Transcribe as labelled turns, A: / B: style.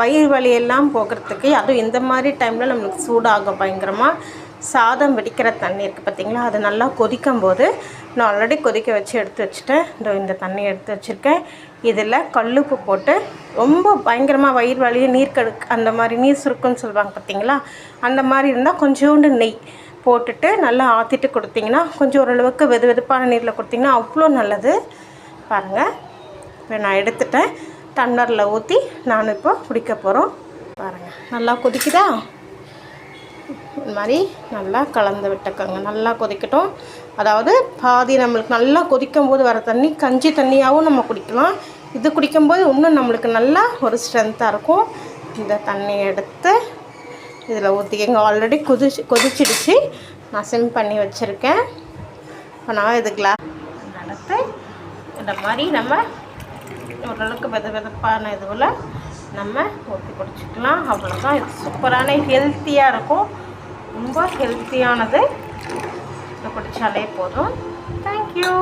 A: வயிறு வலியெல்லாம் போகிறதுக்கு அதுவும் இந்த மாதிரி டைமில் நம்மளுக்கு சூடாகும் பயங்கரமாக சாதம் வெடிக்கிற தண்ணி இருக்குது பார்த்திங்களா அது நல்லா கொதிக்கும் போது நான் ஆல்ரெடி கொதிக்க வச்சு எடுத்து வச்சுட்டேன். இதோ இந்த தண்ணி எடுத்து வச்சுருக்கேன். இதில் கல்லுப்பு போட்டு ரொம்ப பயங்கரமாக வயிறு வலி நீர் கடுக்கு அந்த மாதிரி நீர் சுருக்குன்னு சொல்லுவாங்க பார்த்தீங்களா அந்த மாதிரி இருந்தால் கொஞ்சோண்டு நெய் போட்டுட்டு நல்லா ஆற்றிட்டு கொடுத்திங்கன்னா கொஞ்சம் ஓரளவுக்கு வெது வெதுப்பான நீரில் கொடுத்திங்கன்னா அவ்வளோ நல்லது. பாருங்கள் இப்போ நான் எடுத்துட்டேன். டம்ளரில் ஊற்றி நான் இப்போ குடிக்க போகிறோம் பாருங்கள் நல்லா கொதிக்குதா? இந்த மாதிரி நல்லா கலந்து விட்டுக்கோங்க. நல்லா கொதிக்கட்டும். அதாவது பாதி நம்மளுக்கு நல்லா கொதிக்கும் போது வர தண்ணி கஞ்சி தண்ணியாகவும் நம்ம குடிக்கலாம். இது குடிக்கும்போது இன்னும் நம்மளுக்கு நல்லா ஒரு ஸ்ட்ரென்த்தாக இருக்கும். இந்த தண்ணியை எடுத்து இதில் ஊற்றிக்கங்க ஆல்ரெடி கொதிச்சு கொதிச்சிடுச்சு. நான் சிம் பண்ணி வச்சுருக்கேன். இப்போ நான் இது கிளாஸ் நடத்து. இந்த மாதிரி நம்ம ஓரளவுக்கு வெத வெதப்பான இதுவில் நம்ம ஊற்றி குடிச்சிக்கலாம். அவ்வளோதான் இது சூப்பரான ஹெல்த்தியாக இருக்கும். ரொம்ப ஹெல்த்தியானது குடித்தாலே போதும். தேங்க்யூ